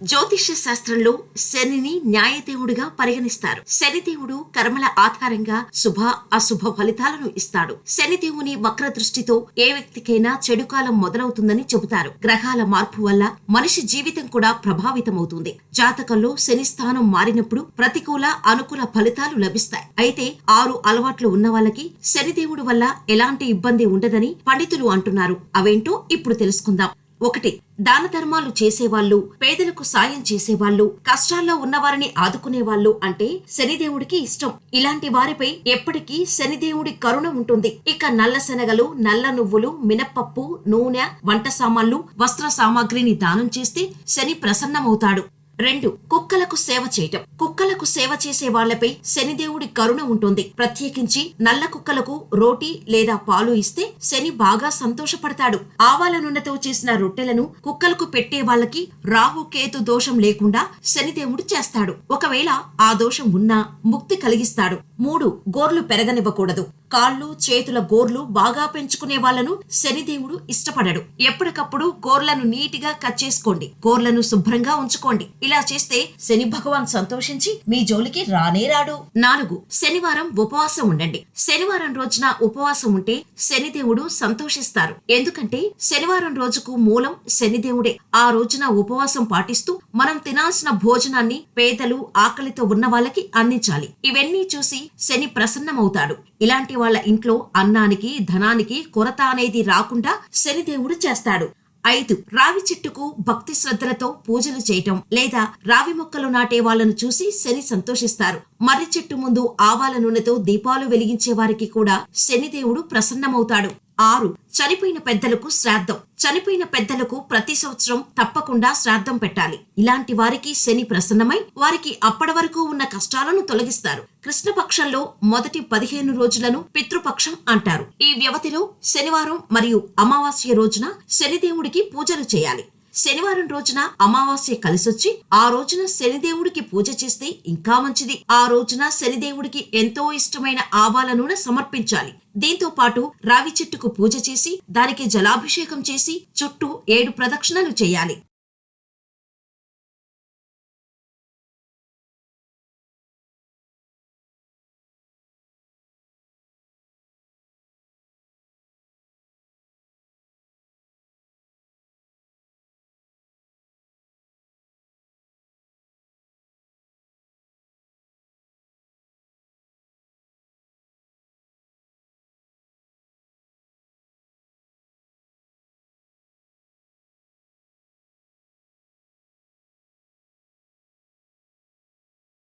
జ్యోతిష్య శాస్త్రంలో శనిని న్యాయదేవుడిగా పరిగణిస్తారు. శనిదేవుడు కర్మల ఆధారంగా శుభ అశుభ ఫలితాలను ఇస్తాడు. శనిదేవుని వక్ర దృష్టితో ఏ వ్యక్తికైనా చెడు కాలం మొదలవుతుందని చెబుతారు. గ్రహాల మార్పు వల్ల మనిషి జీవితం కూడా ప్రభావితమవుతుంది. జాతకంలో శని స్థానం మారినప్పుడు ప్రతికూల అనుకూల ఫలితాలు లభిస్తాయి. అయితే ఆరు అలవాట్లు ఉన్న వాళ్ళకి శనిదేవుడు వల్ల ఎలాంటి ఇబ్బంది ఉండదని పండితులు అంటున్నారు. అవేంటో ఇప్పుడు తెలుసుకుందాం. ఒకటి దాన ధర్మాలు చేసేవాళ్ళు పేదలకు సాయం చేసేవాళ్ళు కష్టాల్లో ఉన్నవారిని ఆదుకునేవాళ్ళు అంటే శనిదేవుడికి ఇష్టం. ఇలాంటి వారిపై ఎప్పటికీ శనిదేవుడి కరుణ ఉంటుంది. ఇక నల్ల శనగలు నల్ల నువ్వులు మినప్పప్పు నూనె వంట సామాన్లు వస్త్ర సామాగ్రిని దానం చేస్తే శని ప్రసన్నమవుతాడు. రెండు కుక్కలకు సేవ చేయటం. కుక్కలకు సేవ చేసే వాళ్ళపై శనిదేవుడి కరుణ ఉంటుంది. ప్రత్యేకించి నల్ల కుక్కలకు రోటీ లేదా పాలు ఇస్తే శని బాగా సంతోషపడతాడు. ఆవాల నూనెతో చేసిన రొట్టెలను కుక్కలకు పెట్టే వాళ్ళకి రాహు కేతు దోషం లేకుండా శనిదేవుడు చేస్తాడు. ఒకవేళ ఆ దోషం ఉన్నా ముక్తి కలిగిస్తాడు. మూడు గోర్లు పెరగనివ్వకూడదు. కాళ్ళు చేతుల గోర్లు బాగా పెంచుకునే వాళ్ళను శనిదేవుడు ఇష్టపడడు. ఎప్పటికప్పుడు గోర్లను నీటిగా కట్ చేసుకోండి. గోర్లను శుభ్రంగా ఉంచుకోండి. ఇలా చేస్తే శని భగవాన్ సంతోషించి మీ జోలికి రానే రాడు. నాలుగు శనివారం ఉపవాసం ఉండండి. శనివారం రోజున ఉపవాసం ఉంటే శనిదేవుడు సంతోషిస్తారు. ఎందుకంటే శనివారం రోజుకు మూలం శనిదేవుడే. ఆ రోజున ఉపవాసం పాటిస్తూ మనం తినాల్సిన భోజనాన్ని పేదలు ఆకలితో ఉన్న వాళ్ళకి అందించాలి. ఇవన్నీ చూసి శని ప్రసన్నమవుతాడు. ఇలాంటి వాళ్ళ ఇంట్లో అన్నానికి ధనానికి కొరత అనేది రాకుండా శనిదేవుడు చేస్తాడు. ఐదు రావి చెట్టుకు భక్తి శ్రద్ధలతో పూజలు చేయటం లేదా రావి మొక్కలు నాటే వాళ్ళను చూసి శని సంతోషిస్తారు. మర్రి చెట్టు ముందు ఆవాల నూనెతో దీపాలు వెలిగించే వారికి కూడా శనిదేవుడు ప్రసన్నమవుతాడు. ఆరు చనిపోయిన పెద్దలకు శ్రాద్ధం. చనిపోయిన పెద్దలకు ప్రతి సంవత్సరం తప్పకుండా శ్రాద్ధం పెట్టాలి. ఇలాంటి వారికి శని ప్రసన్నమై వారికి అప్పటి వరకు ఉన్న కష్టాలను తొలగిస్తారు. కృష్ణపక్షంలో మొదటి పదిహేను రోజులను పితృపక్షం అంటారు. ఈ వ్యవధిలో శనివారం మరియు అమావాస్య రోజున శనిదేవుడికి పూజలు చేయాలి. శనివారం రోజున అమావాస్య కలిసొచ్చి ఆ రోజున శనిదేవుడికి పూజ చేస్తే ఇంకా మంచిది. ఆ రోజున శనిదేవుడికి ఎంతో ఇష్టమైన ఆవాల నూనె సమర్పించాలి. దీంతో పాటు రావి చెట్టుకు పూజ చేసి దానికి జలాభిషేకం చేసి చుట్టూ ఏడు ప్రదక్షిణలు చేయాలి.